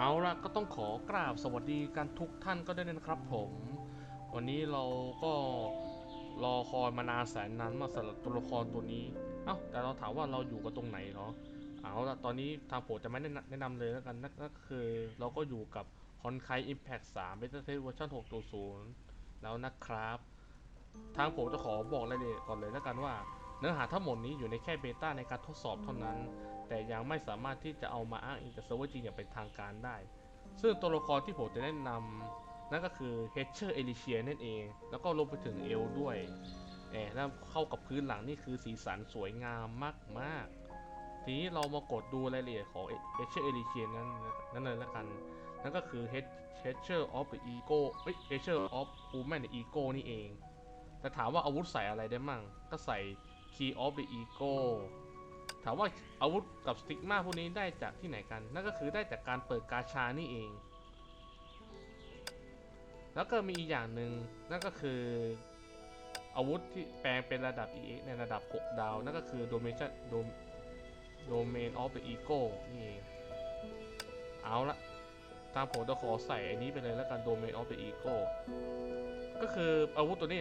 เอาละก็ต้องขอกราบสวัสดีกันทุกท่านก็ได้นะครับผม วันนี้เราก็รอคอยมานานแสนนานมาสำหรับตัวละครตัวนี้ เอ้าแต่เราถามว่าเราอยู่กับตรงไหนเหรอเอาละตอนนี้ทางผมจะไม่แนะนำแนะนำเลยแล้วกันนั่นก็คือเราก็อยู่กับ h o n k a i Impact 3 Beta Test Version 6.0 แล้วนะครับ ทางผมจะขอบอกรายละเอียดก่อนเลยแล้วกันว่า เนื้อหาทั้งหมดนี้อยู่ในแค่เบต้าในการทดสอบเท่านั้น แต่ยังไม่สามารถที่จะเอามาอ้างอิงกับเซิร์ฟเวอร์จริงอย่างเป็นทางการได้ ซึ่งตัวละครที่ผมจะแนะนำนั่นก็คือ h e t c h e r e l i c i a นั่นเอง แล้วก็รวมไปถึงเอลด้วยแอบแล้วเข้ากับพื้นหลังนี่คือสีสันสวยงามมากๆ ทีนี้เรามากดดูรายละเอียดของ h e t c h e r e l i c i a นั่นนั่นเลยล้วกัน นั่นก็คือ h e t c h e r of the Ego เอ้ย h e t c h e r of Woman the Ego นี่เอง แต่ถามว่าอาวุธใส่อะไรได้มั่ง ก็ใส่ Key of the Ego ถามว่าอาวุธกับสติกมาพวกนี้ได้จากที่ไหนกัน นั่นก็คือได้จากการเปิดกาชานี่เอง แล้วก็มีอีกอย่างหนึ่งนั่นก็คืออาวุธที่แปลงเป็นระดับ EX ในระดับ 6 ดาว นั่นก็คือ Domain Domain of the Ego นี่เองเอาละตามผมจะขอใส่อันนี้ไปเลยแล้วกัน Domain of the Ego ก็คืออาวุธตัวนี้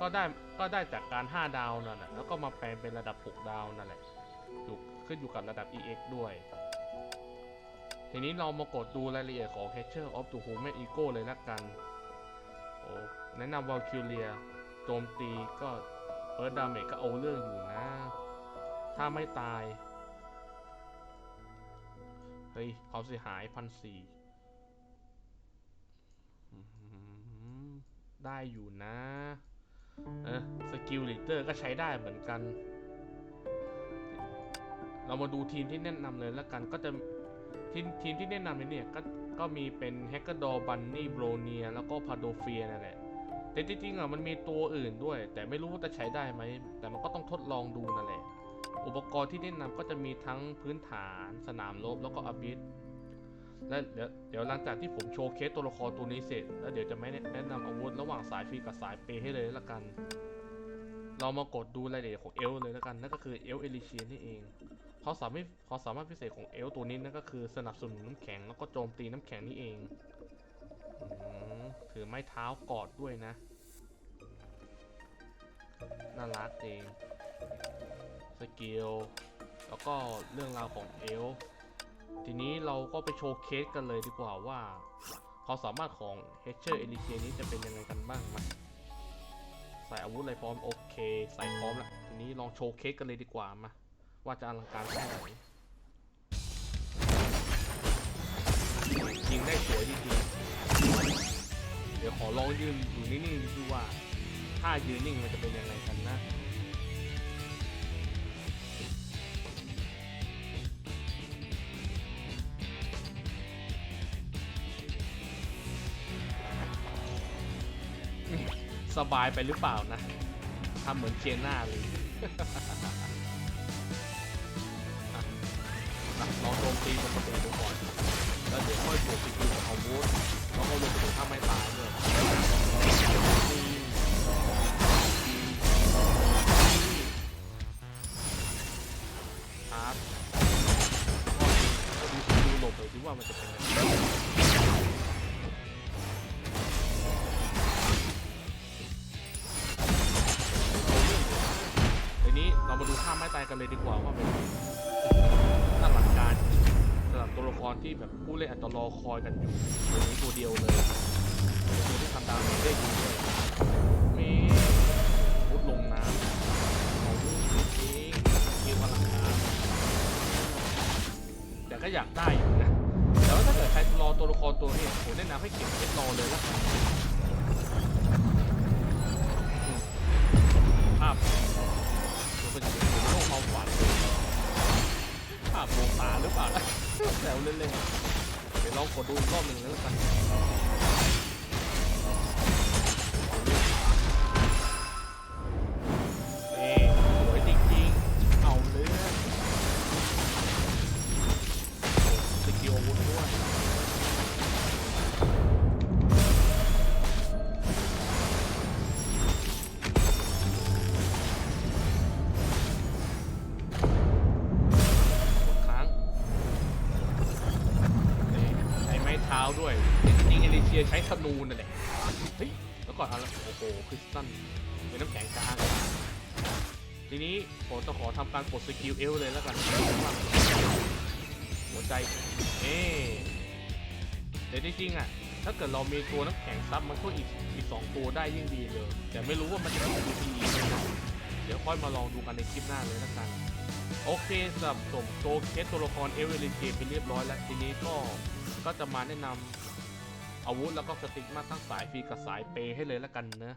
ก็ได้ก็ได้จากการ 5 ดาวนั่นแหละแล้วก็มาแปลงเป็นระดับ 6 ดาวนั่นแหละอยู่ขึ้นอยู่กับระดับ EX ด้วย ทีนี้เรามากดดูรายละเอียดของ Catcher of the Human Ego เลยละกันโอ้แนะนำ Valkyria โจมตีก็ Earth Damage ก็เอาเรื่องอยู่นะ ถ้าไม่ตาย เฮ้ยความเสียหายพันสี่ได้อยู่นะ เออสกิลลิเตอร์ก็ใช้ได้เหมือนกัน เรามาดูทีมที่แนะนำเลยแล้วกันก็จะทีมทีมที่แนะนำเนี่ยก็ก็มีเป็นแฮกเกอร์ดอบันนี่โบรเนียแล้วก็พาโดเฟียนั่นแหละแต่จริงๆอะมันมีตัวอื่นด้วย แต่ไม่รู้ว่าจะใช้ได้ไหม แต่มันก็ต้องทดลองดูนั่นแหละ อุปกรณ์ที่แนะนำก็จะมีทั้งพื้นฐาน สนามรบแล้วก็อบิส และเดี๋ยวเดี๋ยวหลังจากที่ผมโชว์เคสตัวละครตัวนี้เสร็จ แล้วเดี๋ยวจะไม่แนะนำอาวุธระหว่างสายฟรีกับสายเปให้เลยละกัน เรามากดดูรายละเอียดของเอลเลยละกันนั่นก็คือเอลเอลิเชียนี่เองความสามารถความสามารถพิเศษของเอลตัวนี้นั่นก็คือสนับสนุนน้ำแข็งแล้วก็โจมตีน้ำแข็งนี่เองถือไม้เท้ากอดด้วยนะ น่ารักเอง สกิล แล้วก็เรื่องราวของเอล ทีนี้เราก็ไปโชว์เคสกันเลยดีกว่าว่าความสามารถของ h e t c h e r e l i c i a นี้จะเป็นยังไงกันบ้างมาใส่อาวุธอะไรพร้อมโอเค ใส่พร้อมแล้วทีนี้ลองโชว์เคสกันเลยดีกว่ามาว่าจะอลังการแค่ไหนยิงได้สวยจริงๆเดี๋ยวขอลองยืนอยู่นิ่งๆดูว่า ถ้ายืนนิ่งมันจะเป็นยังไงกันนะ สบายไปหรือเปล่านะทำเหมือนเจียน่าเลยลองโจมตีมันประตูดูก่อนแล้วเดี๋ยวค่อยบวกสกิลของอาวุธแล้วก็รวมไปถึงถ้าไม่ตายด้วย ไม้ตายกันเลยดีกว่าว่าเป็นน่าหลักการสำหรับตัวละครที่แบบผู้เล่นอาจจะรอคอยกันอยู่ตัวนี้ตัวเดียวเลยเป็นตัวที่ทำดาวได้ดีเลยมีมุดลงน้ำของนี้เกมอลังการแต่ก็อยากได้อยู่นะแต่ว่าถ้าเกิดใครรอตัวละครตัวนี้ผมแนะนำให้เก็บเอสรอเลยละกันภาพมัน แซวเล่นๆเดี๋ยวลองกดดูอีกรอบหนึ่งแล้วกัน ด้วยจริงเอลิเชียใช้ธนูนั่นแหละเฮ้ยแล้วก่อนเอาละโอ้โหคริสตันเป็นน้ำแข็งกลางทีนี้ผมจะขอทำการกดสกิลเอลเลยแล้วกันหัวใจเอ๊แต่จริงๆอะถ้าเกิดเรามีตัวน้ำแข็งซับมันก็อีกอีกสองตัวได้ยิ่งดีเลย แต่ไม่รู้ว่ามันจะเป็นทีไหมเดี๋ยวค่อยมาลองดูกันในคลิปหน้าเลยแล้วกัน โอเคสำหรับผมโชว์เคสตัวละครเอเวอร์เรนเจไปเรียบร้อยแล้ว ทีนี้ก็ ก็จะมาแนะนำอาวุธแล้วก็สติ๊กมาทั้งสายฟรีกับสายเปย์ให้เลยแล้วกันนะ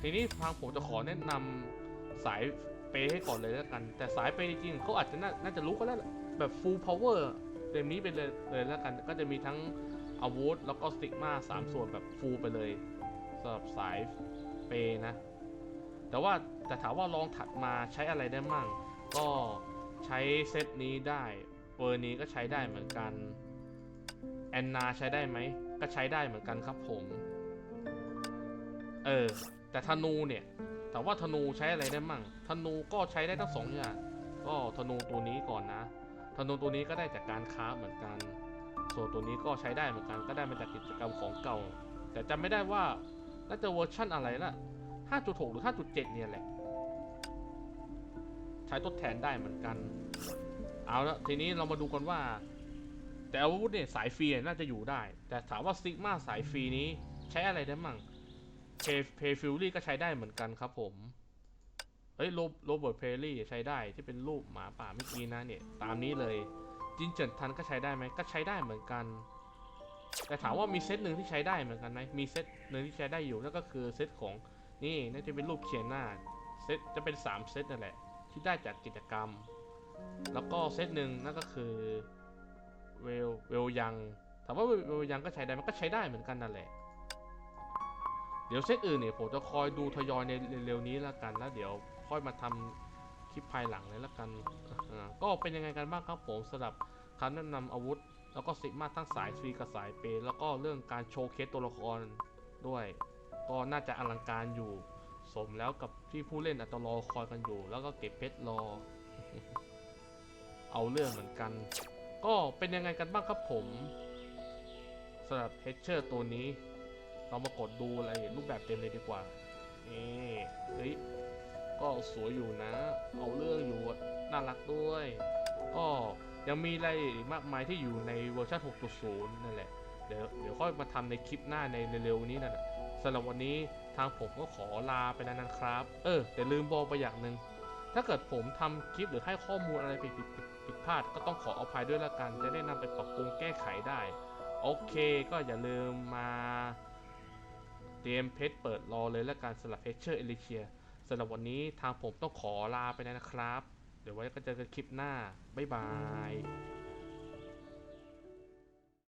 ทีนี้ทางผมจะขอแนะนำสายเปย์ให้ก่อนเลยแล้วกัน แต่สายเปย์จริงๆเขาอาจจะน่านาจะรู้กันแล้วแหละแบบ full power เต็มนี้ไปเลยเลยแล้วกัน ก็จะมีทั้งอาวุธแล้วก็สติ๊กมาสามส่วนแบบ full ไปเลยสำหรับสายเปย์นะ แต่ว่าแต่ถามว่าลองถัดมาใช้อะไรได้มั่งก็ใช้เซตนี้ได้ เวอร์นี้ก็ใช้ได้เหมือนกัน แอนนาใช้ได้ไหม ก็ใช้ได้เหมือนกันครับผม เออ แต่ธนูเนี่ยถามว่าธนูใช้อะไรได้มั่ง ธนูก็ใช้ได้ทั้งสองอย่าง ก็ธนูตัวนี้ก่อนนะ ธนูตัวนี้ก็ได้จากการค้าเหมือนกัน ส่วนตัวนี้ก็ใช้ได้เหมือนกัน ก็ได้มาจากกิจกรรมของเก่า แต่จำไม่ได้ว่าน่าจะเวอร์ชั่นอะไรละ5.6 หรือ 5.7 เนี่ยแหละ ใช้ทดแทนได้เหมือนกัน เอาละทีนี้เรามาดูกันว่า แต่อาวุธเนี่ยสายฟรีน่าจะอยู่ได้ แต่ถามว่าซิกมาสายฟรีนี้ใช้อะไรได้มั่งเพเพฟิลลี่ก็ใช้ได้เหมือนกันครับผมเฮ้ยโรโรเบิร์ตเพลลี่ใช้ได้ที่เป็นรูปหมาป่าเมื่อกี้นะเนี่ย ตามนี้เลยจินเจินทันก็ใช้ได้ไหมก็ใช้ได้เหมือนกัน แต่ถามว่ามีเซตหนึ่งที่ใช้ได้เหมือนกันไหมมีเซตหนึ่งที่ใช้ได้อยู่นั่นก็คือเซตของนี่น่าจะเป็นรูปเขียนหน้าเซตจะเป็น 3 เซตนั่นแหละ ที่ได้จากกิจกรรม แล้วก็เซตหนึ่งนั่นก็คือเวลเวลยังถามว่าเวลยังก็ใช้ได้มันก็ใช้ได้เหมือนกันนั่นแหละ เดี๋ยวเซตอื่นเนี่ยผมจะคอยดูทยอยในเร็วๆนี้แล้วกันแล้วเดี๋ยวค่อยมาทำคลิปภายหลังเลยแล้วกันอ่าก็เป็นยังไงกันบ้างครับผมสำหรับคำแนะนำอาวุธ แล้วก็สิกมาทั้งสายฟรีกับสายเปย์แล้วก็เรื่องการโชว์เคสตัวละครด้วย ก็น่าจะอลังการอยู่ สมแล้วกับที่ผู้เล่นอัตรอคอยกันอยู่ แล้วก็เก็บเพชรรอ เอาเรื่องเหมือนกัน ก็เป็นยังไงกันบ้างครับผมสำหรับเฮดเชอร์ตัวนี้ เรามากดดูอะไรรูปแบบเต็มเลยดีกว่านี่เฮ้ยก็สวยอยู่นะ เอาเรื่องอยู่น่ารักด้วย ก็ยังมีอะไรมากมายที่อยู่ในเวอร์ชัน6.0 นั่นแหละ เดี๋ยวเดี๋ยวค่อยมาทำในคลิปหน้าในเร็วๆนี้น่ะสำหรับวันนี้ทางผมก็ขอลาไปแล้วนะครับ เออแต่ลืมบอกไปอย่างหนึ่ง ถ้าเกิดผมทำคลิปหรือให้ข้อมูลอะไรผิดผิดผิดพลาดก็ต้องขออภัยด้วยละกัน จะได้นำไปปรับปรุงแก้ไขได้ โอเคก็อย่าลืมมาเตรียมเพชรเปิดรอเลยละกันสำหรับเพชเชอร์เอลิเชียสำหรับวันนี้ทางผมต้องขอลาไปนะครับ เดี๋ยวไว้ก็เจอกันคลิปหน้า บ๊ายบาย